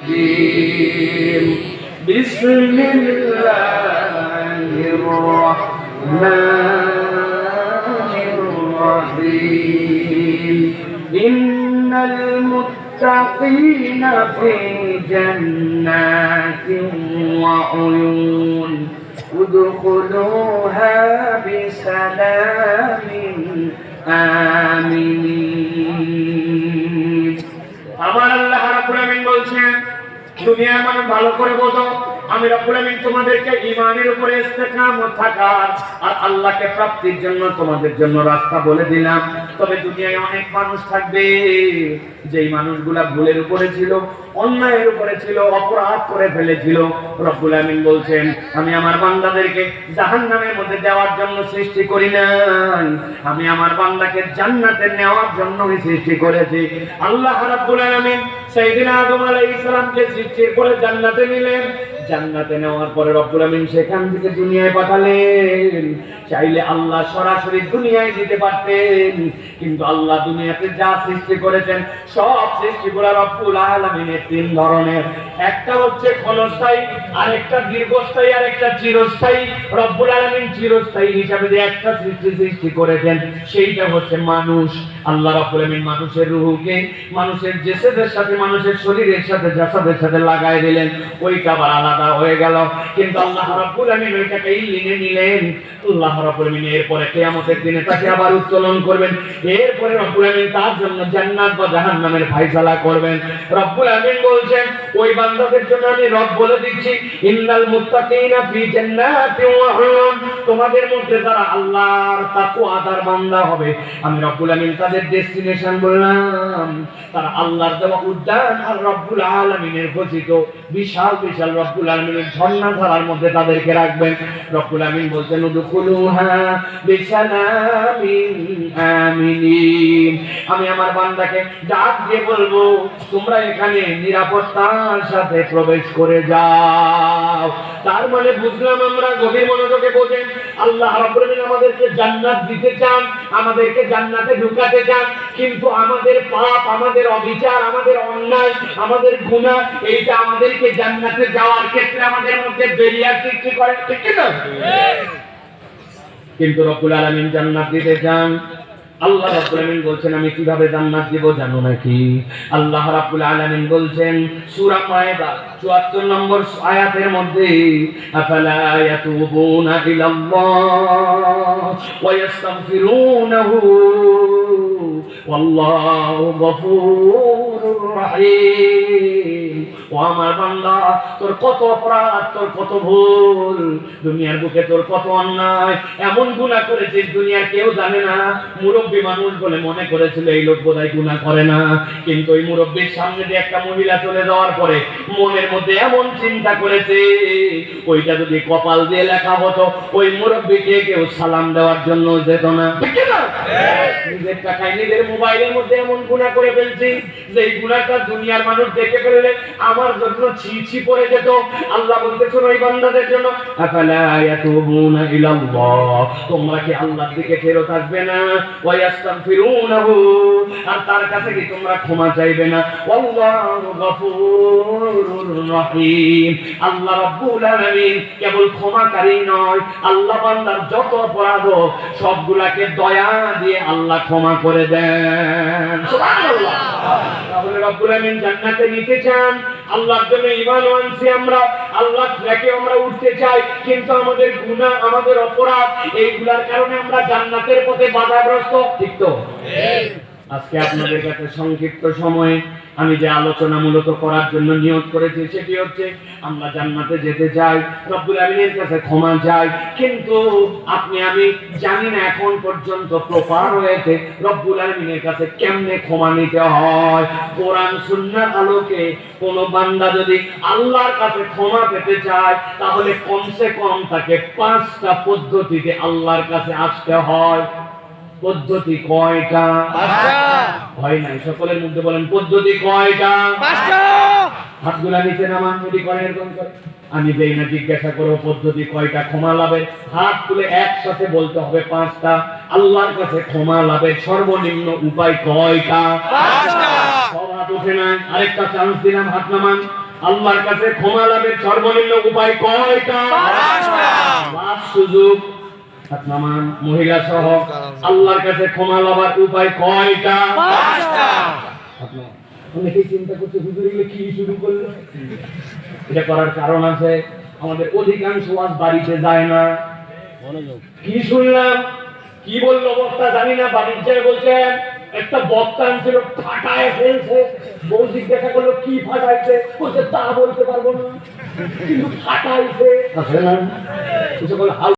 الرجيم بسم الله الرحمن الرحيم إن المتقين في جنات وعيون ادخلوها بسلام آمين আমার আল্লাহ রাব্বুল আমিন বলছেন দুনিয়ার মানুষ ভালো করে বোঝো। আমি রব্বুল আমিন তোমাদেরকে ঈমানের উপরে ইস্তেকামত থাকার আর আল্লাহকে প্রাপ্তির জন্য তোমাদের জন্য রাস্তা বলে দিলাম। তবে দুনিয়ায় অনেক মানুষ থাকবে যেই মানুষগুলা ভুলের উপরে ছিল, অন্যায়ের উপরে ছিল, অপরাধ করে ফেলেছিল। রব্বুল আমিন বলছেন, আমি আমার বান্দাদেরকে জাহান্নামের মধ্যে দেওয়ার জন্য সৃষ্টি করি নাই। আমি আমার বান্দাকে জান্নাতে নেওয়ার জন্যই সৃষ্টি করেছি। আল্লাহ রাব্বুল আলামিন সাইয়েদনা আদম আলাইহিস সালামকে সৃষ্টির পরে জান্নাতে নিলেন। জান্নাতে নেওয়ার পরে রব্বুল আমিন সেখান থেকে দুনিয়ায় পাঠালেন। চাইলে আল্লাহ সরাসরি দুনিয়ায় দিতে পারতেন। কিন্তু আল্লাহ দুনিয়াতে যা সৃষ্টি করেছেন, সব সৃষ্টিগুলো রব্বুল আলামিনের তিন ধরনের। একটা হচ্ছে ক্ষণস্থায়ী, আরেকটা দীর্ঘস্থায়ী আর একটা চিরস্থায়ী। রব্বুল আলামিন চিরস্থায়ী হিসাবে যে একটা সৃষ্টি সৃষ্টি করেছেন, সেইটা হচ্ছে মানুষ। আল্লাহ রাব্বুল আলামিন মানুষের রূহকে, মানুষের জেসেদের সাথে, মানুষের শরীরের সাথে, জাসাদের সাথে লাগায় দিলেন। ওইটা আবার আলাদা হয়ে গেল। কিন্তু আল্লাহ রাব্বুল আলামিন ওইটাকে লিনে নিলেন। আল্লাহ রাব্বুল আলামিন এরপরে কিয়ামতের দিনে তাকে আবার উত্তোলন করবেন। এরপরে রব্বুল আলামিন তার জন্য জান্নাত বা জাহান্নামের ফয়সালা করবেন। রব্বুল আলামিন বলছেন ওই বান্দাদের জন্য আমি রব বলে দিচ্ছি, ইন্নাল মুত্তাকিনা ফি জান্নাতি ওয়া উয়ুন তোমাদের মধ্যে যারা আল্লাহর তাকওয়াদার বান্দা হবে, আমি রব্বুল আলামিন তাদের ডেস্টিনেশন বললাম। তারা আল্লাহর দেওয়া উদ্যান আর রব্বুল আলামিনের ঘোষিত বিশাল বিশাল রব্বুল আলামিনের ঝর্ণা ধারার মধ্যে তাদেরকে রাখবেন। রব্বুল আলামিন বলছেন, উদখুলুহা বিসালামিন আমিনিন। আমি আমার বান্দাকে ডাক দিয়ে বলব, তোমরা এখানে নিরাপত্তার সাথে প্রবেশ করে যাও। তার মানে বুঝলাম আমরা গভীর মনোযোগে বোঝেন আল্লাহ রাব্বুল আমাদেরকে জান্নাত দিতে চান আমাদেরকে জান্নাতে ঢুকাতে চান কিন্তু আমাদের পাপ আমাদের অবিচার আমাদের অন্যায় আমাদের গুনাহ এইটা আমাদেরকে জান্নাতে যাওয়ার ক্ষেত্রে আমাদের মধ্যে বেরিয়ার সৃষ্টি করে ঠিক না কিন্তু রব্বুল আলামিন জান্নাত দিতে চান আল্লাহ রাব্বুল আলামিন বলছেন, আমি কীভাবে জান্নাত দেব জানো নাকি? আল্লাহ রাব্বুল আলামিন বলছেন, সূরা মায়দা 74 নম্বর আয়াতের মধ্যে, আফালা ইয়াতুবুনা ইলাল্লাহ ওয়া ইস্তাগফিরুনাহু ওয়াল্লাহু গফুরুর রহিম। ও আমার বান্দা, তোর কত অপরাধ, তোর কত ভুল, দুনিয়ার বুকে তোর কত অন্যায়, এমন গুনাহ করেছিস কেউ জানে না। মুরব্বী মানুষ বলে মনে করেছিল, এই লোক বোধহয় গুনাহ করে না। কিন্তু ওই মুরব্বীর সামনে দিয়ে একটা মহিলা চলে যাওয়ার পরে মনের মধ্যে এমন চিন্তা করেছে, ওইটা যদি কপাল দিয়ে লেখা হতো, ওই মুরব্বীকে কেউ সালাম দেওয়ার জন্য যেত না। নিজের টাকায় নিজের মোবাইলের মধ্যে এমন গুণা করে ফেলছি যে এই গুণাটা দুনিয়ার মানুষ দেখে ফেললে, আমার জন্য ছি ছি পড়ে যেত। আল্লাহ বলতেছেন ওই বান্দাদের জন্য, আফালা ইয়াতুবুনা ইলাল্লাহ? তোমরা কি আল্লাহর দিকে ফেরত আসবে না? ওয়া ইয়াস্তাগফিরুনাহু আর তার কাছে কি তোমরা ক্ষমা চাইবে না? আল্লাহ রাব্বুল আলামিন কেবল ক্ষমাকারী নয়, আল্লাহ বান্দার যত অপরাধ সবগুলাকে দয়া দিয়ে আল্লাহ ক্ষমা করে দেন। তাহলে রব্বুল জান্নাতে নিতে চান। আল্লাহর জন্য ঈমান আনছি আমরা, আল্লাহ ট্র্যাকে আমরা উঠতে চাই, কিন্তু আমাদের গুনাহ, আমাদের অপরাধ, এইগুলার কারণে আমরা জান্নাতের পথে বাধাগ্রস্ত। ঠিক তো? আজকে আপনাদের কাছে সংক্ষিপ্ত সময়ে আমি যে আলোচনা মূলত করার জন্য নিয়োগ করেছি, সেটি হচ্ছে আমরা জান্নাতে যেতে চাই, রব্বুল আমিনের কাছে ক্ষমা চাই, কিন্তু আপনি, আমি জানি না এখন পর্যন্ত প্রপার হয়েছে, রব্বুল আলমিনের কাছে কেমনে ক্ষমা নিতে হয়? কোরআন সুন্নার আলোকে কোন বান্দা যদি আল্লাহর কাছে ক্ষমা পেতে চায়, তাহলে কমসে কম তাকে পাঁচটা পদ্ধতিতে আল্লাহর কাছে আসতে হয়। পদ্ধতি কয়টা? নাই। সকলের মধ্যে বলেন পদ্ধতি কয়টা? হাতগুলা নিচে নামান যদি করেন এরকম করে। আমি যেই না জিজ্ঞাসা করব পদ্ধতি কয়টা? ক্ষমা লাভের হাত তুলে একসাথে বলতে হবে পাঁচটা। আল্লাহর কাছে ক্ষমা লাভের সর্বনিম্ন উপায় কয়টা? সব হাত উঠে নাই। আরেকটা চান্স দিলাম হাত নামান। আল্লাহর কাছে ক্ষমা লাভের সর্বনিম্ন উপায় কয়টা? সুযোগ মহিলা সহ আল্লাহর কাছে ক্ষমা লাভার উপায় কয়টা? অনেকেই চিন্তা করছে হুজুর এগুলো কি শুরু করল? এটা করার কারণ আছে আমাদের অধিকাংশ ওয়াজ বাড়িতে যায় না। কি শুনলাম? কি বলল বক্তা? জানি না বাড়ির বলছেন একটা বক্তা ছিল ফাটায় ফেলছে। বউ জিজ্ঞাসা করল কি ফাটাইছে? বলছে তা বলতে পারব না। কিন্তু ফাটাইছে। কিছু বলে হাল